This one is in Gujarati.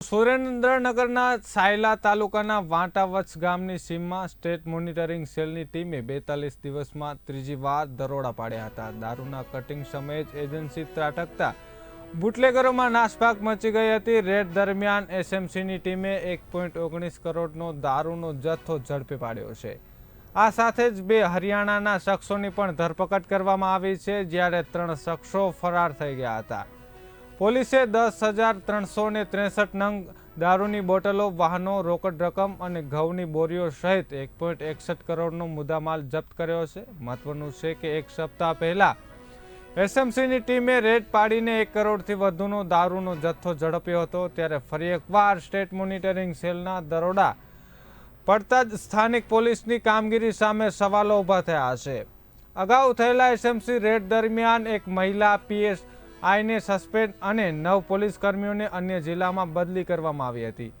સુરેન્દ્રનગરના સાયલા તાલુકાના વાંટાવચ ગામની સીમમાં સ્ટેટ મોનિટરિંગ સેલની ટીમે બેતાલીસ દિવસમાં ત્રીજી વાર દરોડા પાડ્યા હતા. દારૂના કટિંગ સમયે જ એજન્સી ત્રાટકતા બુટલેગરોમાં નાસભાગ મચી ગઈ હતી. રેડ દરમિયાન એસએમસીની ટીમે એક પોઈન્ટ ઓગણીસ કરોડનો દારૂનો જથ્થો ઝડપી પાડ્યો છે. આ સાથે જ બે હરિયાણાના શખ્સોની પણ ધરપકડ કરવામાં આવી છે, જ્યારે ત્રણ શખ્સો ફરાર થઈ ગયા હતા. પોલીસે દસ હજાર ત્રણસો ને ત્રેસઠ નંગ દારૂની બોટલો, વાહનો, રોકડ રકમ અને ઘઉંની બોરીઓ સહિત એક પોઈન્ટ એકસઠ કરોડનો મુદ્દામાલ જપ્ત કર્યો છે. મહત્વનું છે કે એક સપ્તાહ પહેલા એસએમસીની ટીમે રેડ પાડીને એક કરોડથી વધુનો દારૂનો જથ્થો ઝડપ્યો હતો. ત્યારે ફરી એકવાર સ્ટેટ મોનિટરિંગ સેલના દરોડા પડતા જ સ્થાનિક પોલીસની કામગીરી સામે સવાલો ઊભા થયા છે. અગાઉ થયેલા એસએમસી રેડ દરમિયાન એક મહિલા પીએસ આઈને સસ્પેન્ડ અને નવ પોલીસ કર્મીઓને અન્ય જિલ્લામાં બદલી કરવામાં આવી હતી.